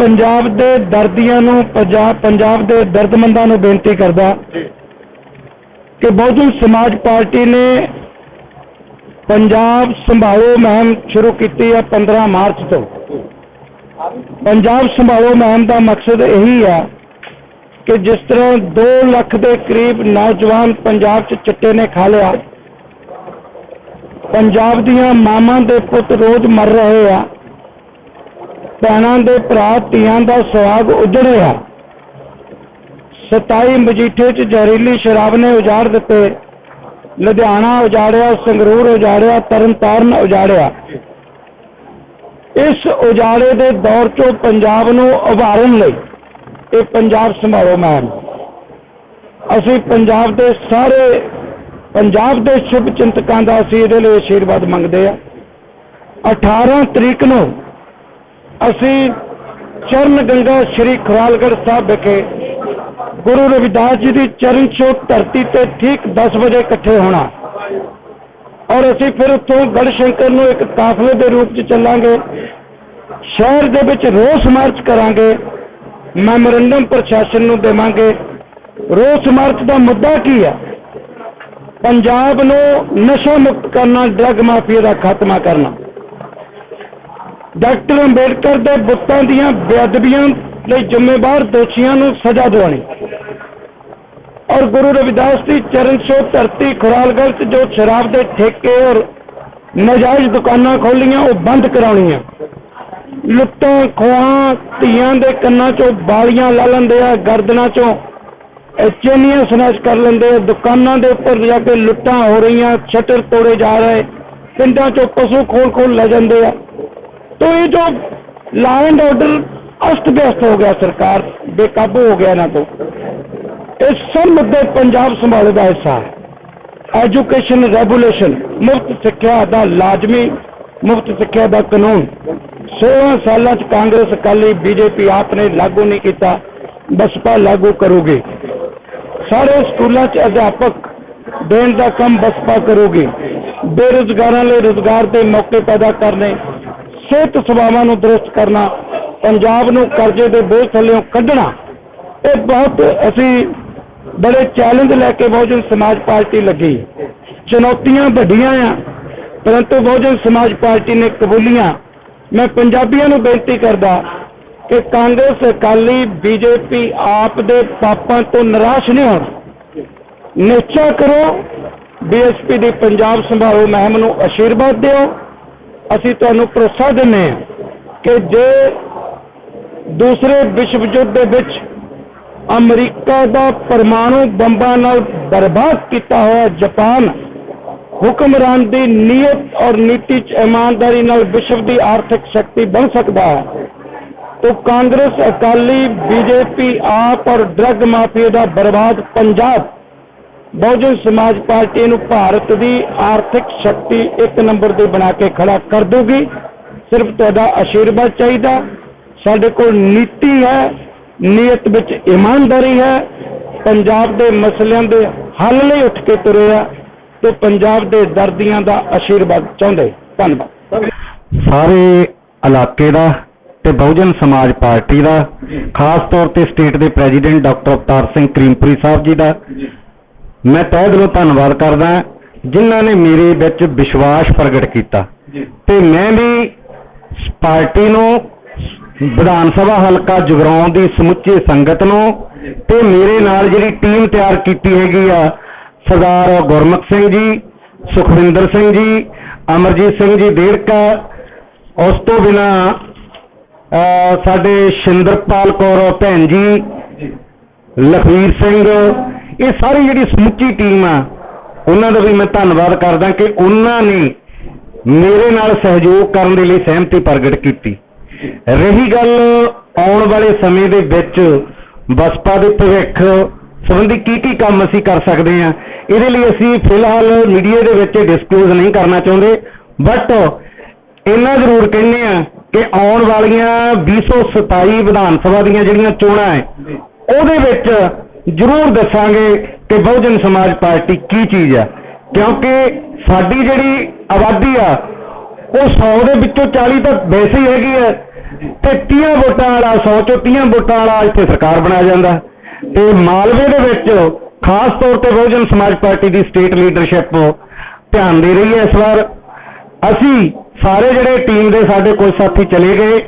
ਪੰਜਾਬ ਦੇ ਦਰਦੀਆਂ ਨੂੰ ਪੰਜਾਬ ਪੰਜਾਬ ਦੇ ਦਰਦਮੰਦਾਂ ਨੂੰ ਬੇਨਤੀ ਕਰਦਾ ਕਿ ਬਹੁਜਨ ਸਮਾਜ ਪਾਰਟੀ ਨੇ ਪੰਜਾਬ ਸੰਭਾਲੋ ਮੁਹਿੰਮ ਸ਼ੁਰੂ ਕੀਤੀ ਹੈ 15 ਮਾਰਚ ਤੋਂ। ਪੰਜਾਬ ਸੰਭਾਲੋ ਮੁਹਿੰਮ ਦਾ ਮਕਸਦ ਇਹੀ ਆ ਕਿ ਜਿਸ ਤਰ੍ਹਾਂ 2 ਲੱਖ ਦੇ ਕਰੀਬ ਨੌਜਵਾਨ ਪੰਜਾਬ 'ਚ ਚਿੱਟੇ ਨੇ ਖਾ ਲਿਆ ਪੰਜਾਬ ਦੀਆਂ ਮਾਵਾਂ ਦੇ ਪੁੱਤ ਰੋਜ਼ ਮਰ ਰਹੇ ਆ ਭੈਣਾਂ ਦੇ ਭਰਾ, ਧੀਆਂ ਦਾ ਸੁਹਾਗ ਉਜੜਿਆ। 27 ਮਜੀਠੇ 'ਚ ਜ਼ਹਿਰੀਲੀ ਸ਼ਰਾਬ ਨੇ ਉਜਾੜ ਦਿੱਤੇ। ਲੁਧਿਆਣਾ ਉਜਾੜਿਆ, ਸੰਗਰੂਰ ਉਜਾੜਿਆ, ਤਰਨਤਾਰਨ ਉਜਾੜਿਆ। ਇਸ ਉਜਾੜੇ ਦੇ ਦੌਰ 'ਚੋਂ ਪੰਜਾਬ ਨੂੰ ਉਭਾਰਨ ਲਈ ਇਹ ਪੰਜਾਬ ਸੰਭਾਲੋ ਮੈਮ ਅਸੀਂ ਪੰਜਾਬ ਦੇ ਸਾਰੇ, ਪੰਜਾਬ ਦੇ ਸ਼ੁਭ ਚਿੰਤਕਾਂ ਦਾ ਅਸੀਂ ਇਹਦੇ ਲਈ ਆਸ਼ੀਰਵਾਦ ਮੰਗਦੇ ਆ 18 ਤਰੀਕ ਨੂੰ ਅਸੀਂ ਚਰਨ ਗੰਗਾ ਸ਼੍ਰੀ ਖੁਰਾਲਗੜ੍ਹ ਸਾਹਿਬ ਵਿਖੇ ਗੁਰੂ ਰਵਿਦਾਸ ਜੀ ਦੀ ਚਰਨ ਛੋਹ ਧਰਤੀ ਤੇ ਠੀਕ 10 ਵਜੇ ਇਕੱਠੇ ਹੋਣਾ। ਔਰ ਅਸੀਂ ਫਿਰ ਉੱਥੋਂ ਗੜਸ਼ੰਕਰ ਨੂੰ ਇੱਕ ਕਾਫਲੇ ਦੇ ਰੂਪ 'ਚ ਚੱਲਾਂਗੇ। ਸ਼ਹਿਰ ਦੇ ਵਿੱਚ ਰੋਸ ਮਾਰਚ ਕਰਾਂਗੇ। ਮੈਮੋਰੰਡਮ ਪ੍ਰਸ਼ਾਸਨ ਨੂੰ ਦੇਵਾਂਗੇ। ਰੋਸ ਮਾਰਚ ਦਾ ਮੁੱਦਾ ਕੀ ਹੈ ਪੰਜਾਬ ਨੂੰ ਨਸ਼ਾ ਮੁਕਤ ਕਰਨਾ, ਡਰੱਗ ਮਾਫੀਆ ਦਾ ਖਾਤਮਾ ਕਰਨਾ। ਡਾਕਟਰ ਅੰਬੇਡਕਰ ਦੇ ਬੁੱਤਾਂ ਦੀਆਂ ਬੇਅਦਬੀਆਂ ਲਈ ਜ਼ਿੰਮੇਵਾਰ ਦੋਸ਼ੀਆਂ ਨੂੰ ਸਜ਼ਾ ਦਿਵਾਉਣੀ। ਔਰ ਗੁਰੂ ਰਵਿਦਾਸ ਦੀ ਚਰਨ ਛੋਹ ਧਰਤੀ ਖੁਰਾਲਗੜ੍ਹ 'ਚ ਜੋ ਸ਼ਰਾਬ ਦੇ ਠੇਕੇ ਔਰ ਨਜਾਇਜ਼ ਦੁਕਾਨਾਂ ਖੋਲੀਆਂ ਉਹ ਬੰਦ ਕਰਾਉਣੀਆਂ। ਲੁੱਟਾਂ, ਖੋਹਾਂ, ਧੀਆਂ ਦੇ ਕੰਨਾਂ 'ਚੋਂ ਬਾਲੀਆਂ ਲਾ ਲੈਂਦੇ ਆ, ਗਰਦਨਾਂ 'ਚੋਂ ਇਹ ਚੇਨੀਆਂ ਸਨਾਸ਼ ਕਰ ਲੈਂਦੇ ਆ, ਦੁਕਾਨਾਂ ਦੇ ਉੱਪਰ ਜਾ ਕੇ ਲੁੱਟਾਂ ਹੋ ਰਹੀਆਂ ਸ਼ਟਰ ਤੋੜੇ ਜਾ ਰਹੇ, ਪਿੰਡਾਂ 'ਚੋਂ ਪਸ਼ੂ ਖੋਲ ਖੋਲ ਲੈ ਜਾਂਦੇ ਆ। ਤੋ ਇਹ ਜੋ ਲਾਅ ਐਂਡ ਆਰਡਰ ਅਸਤ ਵਿਅਸਤ ਹੋ ਗਿਆ ਸਰਕਾਰ ਬੇਕਾਬੂ ਹੋ ਗਿਆ ਇਹਨਾਂ ਤੋਂ ਇਹ ਸਭ ਮੁੱਦੇ ਪੰਜਾਬ ਸੰਭਾਲੇ ਦਾ ਹਿੱਸਾ ਹੈ ਐਜੂਕੇਸ਼ਨ ਰੈਗੂਲੇਸ਼ਨ ਮੁਫਤ ਸਿੱਖਿਆ ਦਾ ਲਾਜ਼ਮੀ ਮੁਫਤ ਸਿੱਖਿਆ ਦਾ ਕਾਨੂੰਨ 16 ਸਾਲਾਂ ਚ ਕਾਂਗਰਸ ਅਕਾਲੀ ਬੀਜੇਪੀ ਆਪ ਨੇ ਲਾਗੂ ਨਹੀਂ ਕੀਤਾ ਬਸਪਾ ਲਾਗੂ ਕਰੋਗੇ ਸਾਰੇ ਸਕੂਲਾਂ ਚ ਅਧਿਆਪਕ ਦੇਣ ਦਾ ਕੰਮ ਬਸਪਾ ਕਰੋਗੇ ਬੇਰੁਜ਼ਗਾਰਾਂ ਲਈ ਰੁਜ਼ਗਾਰ ਦੇ ਮੌਕੇ ਪੈਦਾ ਕਰਨੇ ਸਿਹਤ ਸੇਵਾਵਾਂ ਨੂੰ ਦਰੁਸਤ ਕਰਨਾ, ਪੰਜਾਬ ਨੂੰ ਕਰਜ਼ੇ ਦੇ ਬੋਝ ਥੱਲੇੋਂ ਕੱਢਣਾ, ਇਹ ਬਹੁਤ ਅਸੀਂ ਬੜੇ ਚੈਲੰਜ ਲੈ ਕੇ ਬਹੁਜਨ ਸਮਾਜ ਪਾਰਟੀ ਲੱਗੀ। ਚੁਣੌਤੀਆਂ ਵੱਡੀਆਂ ਆ, ਪਰੰਤੂ ਬਹੁਜਨ ਸਮਾਜ ਪਾਰਟੀ ਨੇ ਕਬੂਲੀਆਂ। ਮੈਂ ਪੰਜਾਬੀਆਂ ਨੂੰ ਬੇਨਤੀ ਕਰਦਾ ਕਿ ਕਾਂਗਰਸ, ਅਕਾਲੀ, ਬੀਜੇਪੀ ਆਪ ਦੇ ਪਾਪਾਂ ਤੋਂ ਨਿਰਾਸ਼ ਨਹੀਂ ਹੋਣਾ। ਨਿਸ਼ਚਾ ਕਰੋ, ਬੀਐਸਪੀ ਦੀ ਪੰਜਾਬ ਸੰਭਾਲੋ ਮਹਿਮ ਨੂੰ ਆਸ਼ੀਰਵਾਦ ਦਿਓ। ਅਸੀਂ ਤੁਹਾਨੂੰ ਭਰੋਸਾ ਦਿੰਨੇ ਹਾਂ ਕਿ ਜੇ ਦੂਸਰੇ ਵਿਸ਼ਵ ਯੁੱਧ ਦੇ ਵਿੱਚ ਅਮਰੀਕਾ ਦਾ ਪਰਮਾਣੂ ਬੰਬਾਂ ਨਾਲ ਬਰਬਾਦ ਕੀਤਾ ਹੋਇਆ ਜਾਪਾਨ ਹੁਕਮਰਾਨ ਦੀ ਨੀਅਤ ਔਰ ਨੀਤੀ ਚ ਇਮਾਨਦਾਰੀ ਨਾਲ ਵਿਸ਼ਵ ਦੀ ਆਰਥਿਕ ਸ਼ਕਤੀ ਬਣ ਸਕਦਾ ਹੈ, ਤੋ ਕਾਂਗਰਸ, ਅਕਾਲੀ, ਬੀਜੇਪੀ, ਆਪ ਔਰ ਡਰਗ ਮਾਫੀਆ ਦਾ ਬਰਬਾਦ ਪੰਜਾਬ ਬਹੁਜਨ ਸਮਾਜ ਪਾਰਟੀ ਨੂੰ ਭਾਰਤ ਦੀ ਆਰਥਿਕ ਸ਼ਕਤੀ ਇੱਕ ਨੰਬਰ ਦੀ ਬਣਾ ਕੇ ਖੜਾ ਕਰ ਦੂਗੀ ਸਿਰਫ ਤੁਹਾਡਾ ਆਸ਼ੀਰਵਾਦ ਚਾਹੀਦਾ। ਸਾਡੇ ਕੋਲ ਨੀਤੀ ਹੈ, ਨੀਅਤ ਵਿੱਚ ਇਮਾਨਦਾਰੀ ਹੈ। ਪੰਜਾਬ ਦੇ ਮਸਲਿਆਂ ਦੇ ਹੱਲ ਲਈ ਉੱਠ ਕੇ ਤੁਰੇ ਆ ਤੇ ਪੰਜਾਬ ਦੇ ਦਰਦੀਆਂ ਦਾ ਆਸ਼ੀਰਵਾਦ ਚਾਹੁੰਦੇ। ਧੰਨਵਾਦ। ਸਾਰੇ ਇਲਾਕੇ ਦਾ ਤੇ ਬਹੁਜਨ ਸਮਾਜ ਪਾਰਟੀ ਦਾ, ਖਾਸ ਤੌਰ ਤੇ ਸਟੇਟ ਦੇ ਪ੍ਰੈਜ਼ੀਡੈਂਟ ਡਾਕਟਰ ਅਵਤਾਰ ਸਿੰਘ ਕਰੀਮਪੁਰੀ ਸਾਹਿਬ ਜੀ ਦਾ ਮੈਂ ਤਹਿ ਦਿਲੋਂ ਧੰਨਵਾਦ ਕਰਦਾ ਜਿਨ੍ਹਾਂ ਨੇ ਮੇਰੇ ਵਿੱਚ ਵਿਸ਼ਵਾਸ ਪ੍ਰਗਟ ਕੀਤਾ। ਤੇ ਮੈਂ ਵੀ ਪਾਰਟੀ ਨੂੰ ਵਿਧਾਨ ਸਭਾ ਹਲਕਾ ਜਗਰਾਉਂ ਦੀ ਸਮੁੱਚੀ ਸੰਗਤ ਨੂੰ ਤੇ ਮੇਰੇ ਨਾਲ ਜਿਹੜੀ ਟੀਮ ਤਿਆਰ ਕੀਤੀ ਹੈਗੀ ਆ ਸਰਦਾਰ ਗੁਰਮੁਖ ਸਿੰਘ ਜੀ ਸੁਖਵਿੰਦਰ ਸਿੰਘ ਜੀ ਅਮਰਜੀਤ ਸਿੰਘ ਜੀ ਦੇੜਕਾ ਉਸ ਤੋਂ ਬਿਨਾ ਸਾਡੇ ਸ਼ਿੰਦਰਪਾਲ ਕੌਰ ਭੈਣ ਜੀ। ਲਖਵੀਰ ਸਿੰਘ ਇਹ ਸਾਰੀ ਜਿਹੜੀ ਸਮੁੱਚੀ ਟੀਮ ਆ, ਉਹਨਾਂ ਦਾ ਵੀ ਮੈਂ ਧੰਨਵਾਦ ਕਰਦਾ ਕਿ ਉਹਨਾਂ ਨੇ ਮੇਰੇ ਨਾਲ ਸਹਿਯੋਗ ਕਰਨ ਦੇ ਲਈ ਸਹਿਮਤੀ ਪ੍ਰਗਟ ਕੀਤੀ। ਰਹੀ ਗੱਲ ਆਉਣ ਵਾਲੇ ਸਮੇਂ ਦੇ ਵਿੱਚ ਬਸਪਾ ਦੇ ਭਵਿੱਖ ਸੰਬੰਧੀ ਕੀ ਕੀ ਕੰਮ ਅਸੀਂ ਕਰ ਸਕਦੇ ਹਾਂ, ਇਹਦੇ ਲਈ ਅਸੀਂ ਫਿਲਹਾਲ ਮੀਡੀਆ ਦੇ ਵਿੱਚ ਡਿਸਕਲੋਜ਼ ਨਹੀਂ ਕਰਨਾ ਚਾਹੁੰਦੇ ਬਟ ਇੰਨਾ ਜ਼ਰੂਰ ਕਹਿੰਦੇ ਆ ਕਿ ਆਉਣ ਵਾਲੀਆਂ 2027 ਵਿਧਾਨ ਸਭਾ ਦੀਆਂ ਜਿਹੜੀਆਂ ਚੋਣਾਂ ਹੈ, ਉਹਦੇ ਵਿੱਚ ਜ਼ਰੂਰ ਦੱਸਾਂਗੇ ਕਿ ਬਹੁਜਨ ਸਮਾਜ ਪਾਰਟੀ ਕੀ ਚੀਜ਼ ਆ। ਕਿਉਂਕਿ ਸਾਡੀ ਜਿਹੜੀ ਆਬਾਦੀ ਆ, ਉਹ 100 ਦੇ ਵਿੱਚੋਂ 40 ਤਾਂ ਵੈਸੇ ਹੀ ਹੈਗੀ ਹੈ ਤੇ 30 ਵੋਟਾਂ ਵਾਲਾ 100 ਚੋਂ 30 ਵੋਟਾਂ ਵਾਲਾ ਇੱਥੇ ਸਰਕਾਰ ਬਣਾਇਆ ਜਾਂਦਾ। ਤੇ ਮਾਲਵੇ ਦੇ ਵਿੱਚ ਖਾਸ ਤੌਰ ਤੇ ਬਹੁਜਨ ਸਮਾਜ ਪਾਰਟੀ ਦੀ ਸਟੇਟ ਲੀਡਰਸ਼ਿਪ ਧਿਆਨ ਦੇ ਰਹੀ ਹੈ ਇਸ ਵਾਰ। ਅਸੀਂ ਸਾਰੇ ਜਿਹੜੇ ਟੀਮ ਦੇ ਸਾਡੇ ਕੋਈ ਸਾਥੀ ਚਲੇ ਗਏ।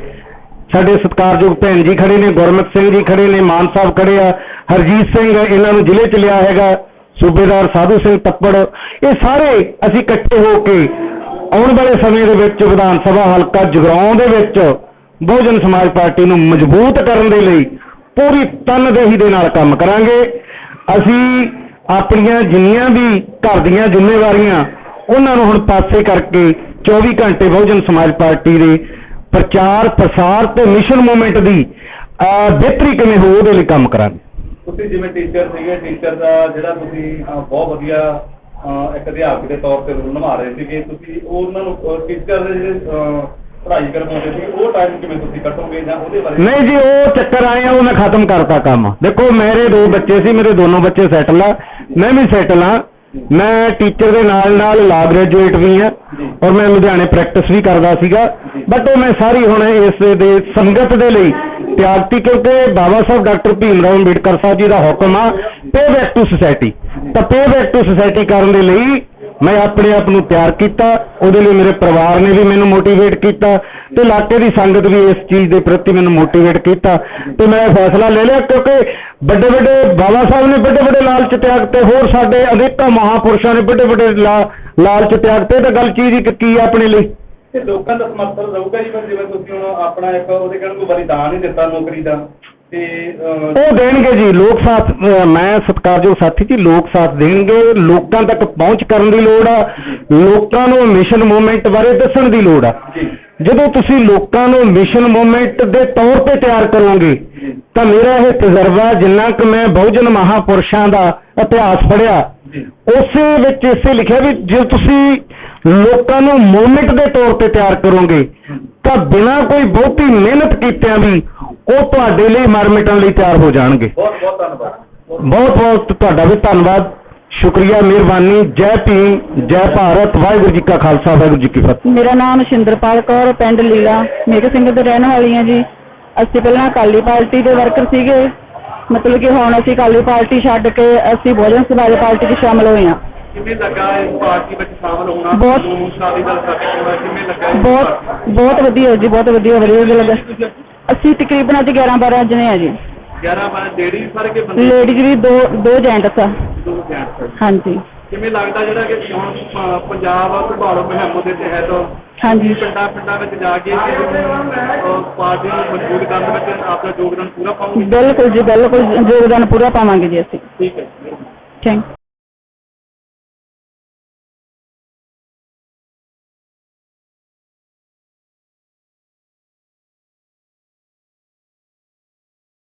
ਸਾਡੇ ਸਤਿਕਾਰਯੋਗ ਭੈਣ ਜੀ ਖੜੇ ਨੇ, ਗੁਰਮਤ ਸਿੰਘ ਜੀ ਖੜੇ ਨੇ, ਮਾਨ ਸਾਹਿਬ ਖੜੇ ਆ, ਹਰਜੀਤ ਸਿੰਘ ਇਹਨਾਂ ਨੂੰ ਜ਼ਿਲ੍ਹੇ ਚ ਲਿਆ ਹੈਗਾ, ਸੂਬੇਦਾਰ ਸਾਧੂ ਸਿੰਘ ਤੱਪੜ। ਇਹ ਸਾਰੇ ਅਸੀਂ ਇਕੱਠੇ ਹੋ ਕੇ ਆਉਣ ਵਾਲੇ ਸਮੇਂ ਦੇ ਵਿੱਚ ਵਿਧਾਨ ਸਭਾ ਹਲਕਾ ਜਗਰਾਉਂ ਦੇ ਵਿੱਚ ਬਹੁਜਨ ਸਮਾਜ ਪਾਰਟੀ ਨੂੰ ਮਜ਼ਬੂਤ ਕਰਨ ਦੇ ਲਈ ਪੂਰੀ ਤਨਦੇਹੀ ਦੇ ਨਾਲ ਕੰਮ ਕਰਾਂਗੇ। ਅਸੀਂ ਆਪਣੀਆਂ ਜਿੰਨੀਆਂ ਵੀ ਘਰ ਦੀਆਂ ਜ਼ਿੰਮੇਵਾਰੀਆਂ, ਉਹਨਾਂ ਨੂੰ ਹੁਣ ਪਾਸੇ ਕਰਕੇ 24 ਘੰਟੇ ਬਹੁਜਨ ਸਮਾਜ ਪਾਰਟੀ ਦੇ ਪ੍ਰਚਾਰ ਪ੍ਰਸਾਰ ਤੇ ਮਿਸ਼ਨ ਮੂਵਮੈਂਟ ਦੀ ਬਿਹਤਰੀ ਕਿਵੇਂ ਹੋ ਉਹਦੇ ਲਈ ਕੰਮ ਕਰਾਂਗੇ। ਤੁਸੀਂ ਜਿਵੇਂ ਟੀਚਰ ਸੀਗੇ ਟੀਚਰ ਦਾ ਜਿਹੜਾ ਤੁਸੀਂ ਬਹੁਤ ਵਧੀਆ ਇੱਕ ਅਧਿਆਪਕ ਦੇ ਤੌਰ ਤੇ ਰੋਲ ਨਿਭਾ ਰਹੇ ਸੀਗੇ ਤੁਸੀਂ ਉਹਨਾਂ ਨੂੰ ਟੀਚਰ ਦੇ ਜਿਹੜੇ ਪੜ੍ਹਾਈ ਕਰਵਾਉਂਦੇ ਸੀ ਉਹ ਟਾਈਮ ਕਿਵੇਂ ਤੁਸੀਂ ਕੱਟੋਗੇ ਜਾਂ ਉਹਦੇ ਬਾਰੇ ਨਹੀਂ ਜੀ ਉਹ ਚੱਕਰ ਆਏ ਆ ਉਹ ਮੈਂ ਖਤਮ ਕਰਤਾ ਕੰਮ। ਦੇਖੋ ਮੇਰੇ ਦੋ ਬੱਚੇ ਸੀ ਮੇਰੇ ਦੋਨੋਂ ਬੱਚੇ ਸੈਟਲ ਆ ਮੈਂ ਵੀ ਸੈਟਲ ਆ। ਮੈਂ ਟੀਚਰ ਦੇ ਨਾਲ ਨਾਲ ਲਾ ਗ੍ਰੈਜੂਏਟ ਵੀ ਆ ਔਰ ਮੈਂ ਲੁਧਿਆਣੇ ਪ੍ਰੈਕਟਿਸ ਵੀ ਕਰਦਾ ਸੀਗਾ। ਬਟ ਉਹ ਮੈਂ ਸਾਰੀ ਹੁਣ ਇਸ ਦੇ ਸੰਗਤ ਦੇ ਲਈ ਤਿਆਗਤੀ ਕਿਉਂਕਿ ਬਾਬਾ ਸਾਹਿਬ ਡਾਕਟਰ ਭੀਮ ਰਾਓ ਅੰਬੇਡਕਰ ਸਾਹਿਬ ਜੀ ਦਾ ਹੁਕਮ ਆ ਪੇ ਬੈਕ ਟੂ ਸੁਸਾਇਟੀ ਤਾਂ ਪੇ ਬੈਕ ਟੂ ਸੁਸਾਇਟੀ ਕਰਨ ਦੇ ਲਈ ਮੈਂ ਆਪਣੇ ਆਪ ਨੂੰ ਤਿਆਰ ਕੀਤਾ ਉਹਦੇ ਲਈ ਮੇਰੇ ਪਰਿਵਾਰ ਨੇ ਵੀ ਮੈਨੂੰ ਮੋਟੀਵੇਟ ਕੀਤਾ ਤੇ ਇਲਾਕੇ ਦੀ ਸੰਗਤ ਵੀ ਇਸ ਚੀਜ਼ ਦੇ ਪ੍ਰਤੀ ਮੈਨੂੰ ਮੋਟੀਵੇਟ ਕੀਤਾ ਤੇ ਮੈਂ ਫੈਸਲਾ ਲੈ ਲਿਆ ਕਿਉਂਕਿ ਵੱਡੇ ਵੱਡੇ ਬਾਬਾ ਸਾਹਿਬ ਨੇ ਵੱਡੇ ਵੱਡੇ ਲਾਲਚ ਤਿਆਗ ਤੇ ਹੋਰ ਸਾਡੇ ਅਨੇਕਾਂ ਮਹਾਪੁਰਸ਼ਾਂ ਨੇ ਵੱਡੇ ਵੱਡੇ ਲਾਲਚ ਤਿਆਗ ਤੇ ਤਾਂ ਗੱਲ ਚੀਜ਼ ਕੀ ਆ ਆਪਣੇ ਲਈ? ਤੇ ਲੋਕਾਂ ਦਾ ਸਮਰਥਨ ਰਹੂਗਾ ਜੀ ਫਿਰ ਜਿਵੇਂ ਤੁਸੀਂ ਹੁਣ ਆਪਣਾ ਇੱਕ ਉਹਦੇ ਕਹਿਣ ਨੂੰ ਬਲੀਦਾਨ ਹੀ ਦਿੱਤਾ ਨੌਕਰੀ ਦਾ ਤੇ ਉਹ ਦੇਣਗੇ ਜੀ ਲੋਕ ਸਾਥ ਮੈਂ ਸਤਿਕਾਰਯੋਗ ਸਾਥੀ ਜੀ ਲੋਕ ਸਾਥ ਦੇਣਗੇ ਲੋਕਾਂ ਤੱਕ ਪਹੁੰਚ ਕਰਨ ਦੀ ਲੋੜ ਆ ਲੋਕਾਂ ਨੂੰ ਮਿਸ਼ਨ ਮੂਵਮੈਂਟ ਬਾਰੇ ਦੱਸਣ ਦੀ ਲੋੜ ਆ। ਜੀ। ਜਦੋਂ ਤੁਸੀਂ ਲੋਕਾਂ ਨੂੰ ਮਿਸ਼ਨ ਮੂਵਮੈਂਟ ਦੇ ਤੌਰ ਤੇ ਤਿਆਰ ਕਰੋਗੇ ਤਾਂ ਮੇਰਾ ਇਹ ਤਜਰਬਾ ਜਿੰਨਾ ਕਿ ਮੈਂ ਬਹੁਜਨ ਮਹਾਪੁਰਸ਼ਾਂ ਦਾ ਇਤਿਹਾਸ ਪੜ੍ਹਿਆ ਜੀ ਉਸੇ ਵਿੱਚ ਇਸੇ ਲਿਖਿਆ ਵੀ ਜੇ ਤੁਸੀਂ ਲੋਕਾਂ ਨੂੰ ਮੂਵਮੈਂਟ ਦੇ ਤੌਰ ਤੇ ਤਿਆਰ ਕਰੋਗੇ ਤਾਂ ਬਿਨਾਂ ਕੋਈ ਬਹੁਤੀ ਮਿਹਨਤ ਕੀਤਿਆਂ ਵੀ ਉਹ ਤੁਹਾਡੇ ਲਈ ਮਰ ਮਿਟਣ ਲਈ ਤਿਆਰ ਹੋ ਜਾਣਗੇ। ਬਹੁਤ ਬਹੁਤ ਧੰਨਵਾਦ। ਬਹੁਤ ਬਹੁਤ ਤੁਹਾਡਾ ਵੀ ਧੰਨਵਾਦ। ਸ਼ੁਕਰੀਆ ਮਿਹਰਬਾਨੀ ਜੈ ਭੀਮ ਜੈ ਭਾਰਤ ਵਾਹਿਗੁਰੂ ਜੀ ਕਾ ਖਾਲਸਾ ਵਾਹਿਗੁਰੂ ਜੀ ਕੀ ਫਤਿਹ। ਮੇਰਾ ਨਾਮ ਸ਼ਿੰਦਰਪਾਲ ਕੌਰ ਪਿੰਡ ਲੀਲਾ ਮੇਘ ਸਿੰਘ ਦੇ ਰਹਿਣ ਵਾਲੀ ਹਾਂ ਜੀ। ਅਸੀਂ ਪਹਿਲਾਂ ਅਕਾਲੀ ਪਾਰਟੀ ਦੇ ਵਰਕਰ ਸੀਗੇ। ਮਤਲਬ ਕਿ ਹੁਣ ਅਸੀਂ ਅਕਾਲੀ ਪਾਰਟੀ ਛੱਡ ਕੇ ਅਸੀਂ ਬਹੁਜਨ ਸਮਾਜ ਪਾਰਟੀ 'ਚ ਸ਼ਾਮਲ ਹੋਏ ਹਾਂ। ਕਿਵੇਂ ਲੱਗਾ ਇਸ ਪਾਰਟੀ ਵਿੱਚ ਸ਼ਾਮਲ ਹੋਣਾ? ਬਹੁਤ- ਕਿਵੇਂ ਲੱਗਾ ਬਹੁਤ? ਬਹੁਤ ਵਧੀਆ ਜੀ ਬਹੁਤ ਵਧੀਆ ਵਧੀਆ ਲੱਗਾ ਅਸੀਂ ਤਕਰੀਬਨ ਅੱਜ 11 12 ਜਣੇ ਆ ਜੀ। 11 ਬਾਰ ਲੇਡੀਜ਼ ਫਰ ਕੇ ਬੰਦੇ ਲੇਡੀਜ਼ ਵੀ ਦੋ ਦੋ ਜੈਂਟਸ ਆ। ਦੋ ਜੈਂਟਸ ਹਾਂਜੀ। ਕਿਵੇਂ ਲੱਗਦਾ ਜਿਹੜਾ ਕਿ ਹੁਣ ਪ- ਪੰਜਾਬ ਸੰਭਾਲੋ ਮੁਹਿੰਮ ਦੇ ਤਹਿਤ ਹਾਂਜੀ। ਪਿੰਡਾਂ ਪਿੰਡਾਂ ਵਿੱਚ ਜਾ ਕੇ ਅਹ, ਪਾਰਟੀ ਨੂੰ ਮਜ਼ਬੂਤ ਕਰਨ ਵਿੱਚ ਆਪਣਾ ਯੋਗਦਾਨ ਪੂਰਾ ਪਾਉਂਗੇ? ਬਿਲਕੁਲ ਜੀ ਬਿਲਕੁਲ ਯੋਗਦਾਨ ਪੂਰਾ ਪਾਵਾਂਗੇ ਜੀ ਅਸੀਂ। ਠੀਕ ਹੈ ਥੈਂਕ